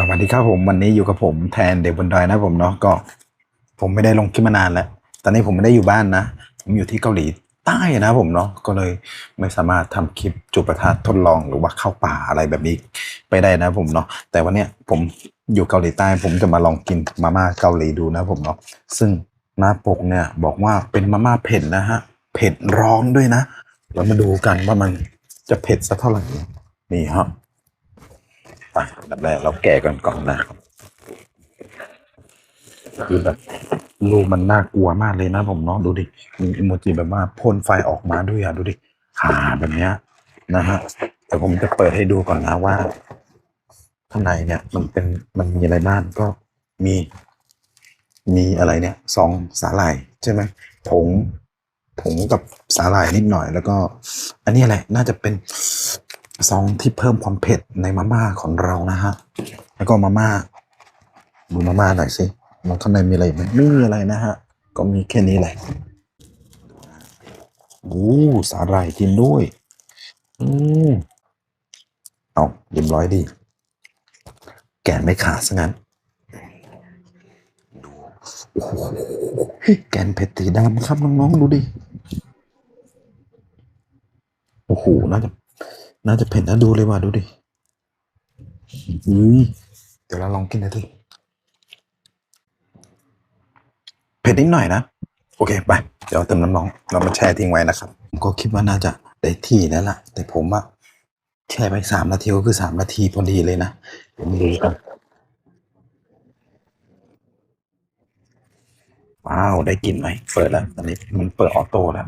สวัสดีครับผมวันนี้อยู่กับผมแทนเด็กบนดอยนะผมเนาะก็ผมไม่ได้ลงคลิปมานานแล้ว ตอนนี้ผมไม่ได้อยู่บ้านนะ ผมอยู่ที่เกาหลีใต้นะผมเนาะก็เลยไม่สามารถทำคลิปจุดประทัดทดลองหรือว่าเข้าป่าอะไรแบบนี้ไปได้นะผมเนาะแต่วันเนี้ยผมอยู่เกาหลีใต้ ผมจะมาลองกินมาม่าเกาหลีดูนะผมเนาะซึ่งหน้าปกเนี่ยบอกว่าเป็นมาม่าเผ็ดนะฮะเผ็ดร้อนด้วยนะเรามาดูกันว่ามันจะเผ็ดสักเท่าไหร่นี่ฮะ อันดับแรกเราแกะก่อนก่อนนะคือแบบรูปมันน่ากลัวมากเลยนะผมเนาะดูดิมีอิโมจิแบบว่าพ่นไฟออกมาด้วยอะดูดิหาแบบเนี้ยนะฮะแต่ผมจะเปิดให้ดูก่อนนะว่าข้างในเนี่ยมันเป็นมันมีอะไรบ้างก็มี มีอะไรเนี่ยซองสาหร่ายใช่ไหมผงผงกับสาหร่ายนิดหน่อยแล้วก็ อันนี้อะไรน่าจะเป็น ซองที่เพิ่มความเผ็ดในมาม่าของเรานะฮะ แล้วก็มาม่าดูมาม่าหน่อยสิมันข้างในมีอะไรไหมไม่มีอะไรนะฮะ ก็มีแค่นี้แหละโอ้สาหร่ายกินด้วย อืมเอาเรียบร้อยดี แกะไม่ขาดซะงั้นโอ้โหแกนเผ็ดสีดำครับน้องๆดูดิ โอ้โห น่าจะ น่าจะเผ็ดนะดูเลยว่ะดูดิอุ้ยเดี๋ยวเราลองกินหนะทีเผ็ดนิดหน่อยนะ โอเคไป เดี๋ยวเติมน้ำน้องเรามาแช่ทิ้งไว้นะครับผมก็คิดว่าน่าจะได้ที่แล้วล่ะ แต่ผมอะแช่ไปสามนาทีก็คือสามนาทีพอดีเลยนะเดี๋ยวมาดูกันว้าว ได้กลินไหม เปิดแล้ว ตอนนี้มันเปิดออโต้แล้ว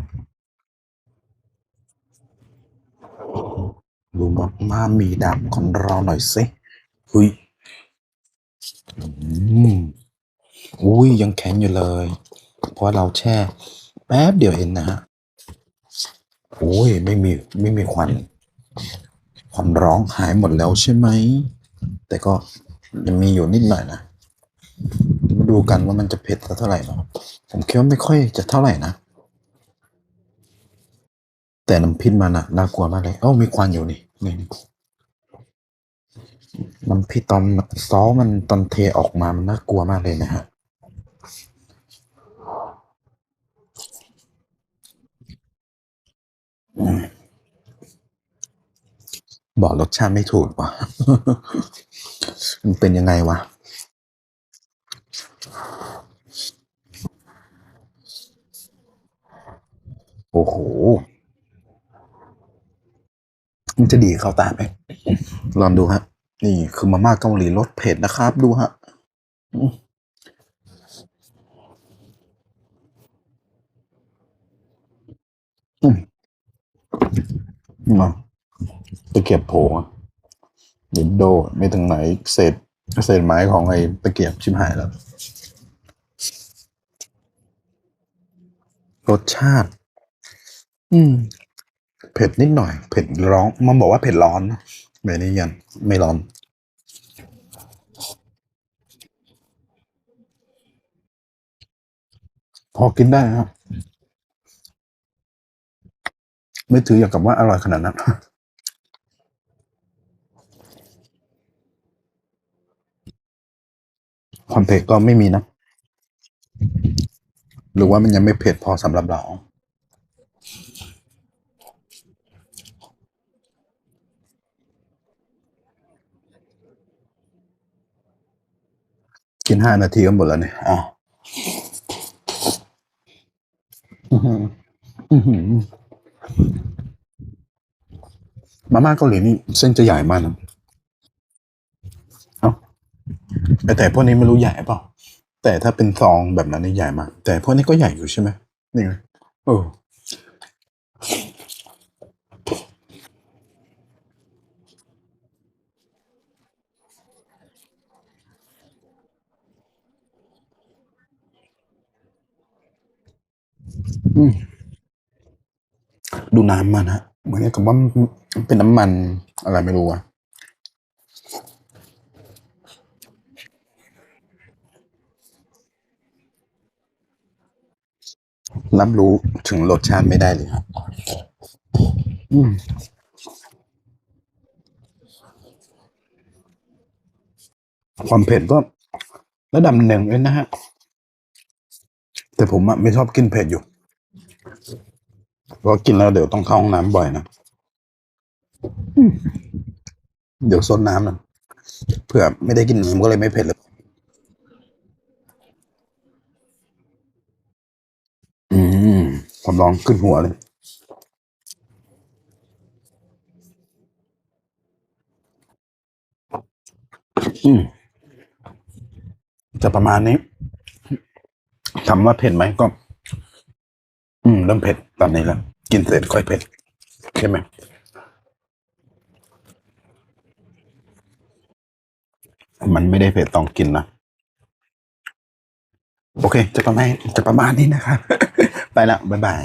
ดูมาม่ามีดำของเราหน่อยสิหุยอืมอุ้ยยังแข็งอยู่เลย เพราะเราแช่ แป๊บเดียวเองนะฮะโอ้ยไม่มีไม่มีควัน ความร้องหายหมดแล้วใช่ไหม แต่ก็ยังมีอยู่นิดหน่อยนะมาดูกันว่ามันจะเผ็ดสักเท่าไหร่เนาะผมคิดว่าไม่ค่อยจะเท่าไหร่นะ แต่น้ำพริกมันอะน่ากลัวมากเลยเอ้ามีควันอยู่นี่ นี่นี่น้ำพริกตอนซอสมันตอนเทออกมามันน่ากลัวมากเลยนะฮะบอกรสชาติไม่ถูกว่ะ มันเป็นยังไงวะ โอ้โห มันจะดีเข้าตาไหมลองดูฮะ นี่คือมาม่าเกาหลีรสเผ็ดนะครับ ดูฮะอืมาตะเกียบโผล่อะดินโดไม่ถึงไหนเศษเศษไม้ของไอ้ตะเกียบชิมหายแล้ว รสชาติ อืม เผ็ดนิดหน่อย เผ็ดร้อนมันบอกว่าเผ็ดร้อนนะไม่นี่ยันไม่ร้อน พอกินได้ครับ ไม่ถืออย่างกับว่าอร่อยขนาดนั้นความเผ็ดก็ไม่มีนะ หรือว่ามันยังไม่เผ็ดพอสำหรับเรา กินห้านาทีก็หมดแล้วเนี่ยอะมาม่าเกาหลีนี่เส้นจะใหญ่มากนะเอ้าแต่แต่พวกนี้ไม่รู้ใหญ่เปล่าแต่ถ้าเป็นซองแบบนั้นนี่ใหญ่มาก แต่พวกนี้ก็ใหญ่อยู่ใช่ไหมนี่ไงเอ ดูน้ำมันฮะ เหมือนกับว่ามันเป็นน้ำมันอะไรไม่รู้อะรับรู้ถึงรสชาติไม่ได้เลยครับความเผ็ดก็ระดับหนึ่งเลยนะฮะ แต่ผมอะไม่ชอบกินเผ็ดอยู่ เพราะกินแล้วเดี๋ยวต้องเข้าห้องน้ำบ่อยนะอืมเดี๋ยวซดน้ำนะเผื่อไม่ได้กินน้ำก็เลยไม่เผ็ดเลยอืมผมลองขึ้นหัวเลยอืมจะประมาณนี้ถามว่าเผ็ดไหมก็ อืมเริ่มเผ็ดตอนนี้แล้ว กินเสร็จค่อยเผ็ดใช่ไหมมันไม่ได้เผ็ดต้องกินนะ โอเค จะประมาณจะประมาณนี้นะครับ ไปละ บ๊ายบาย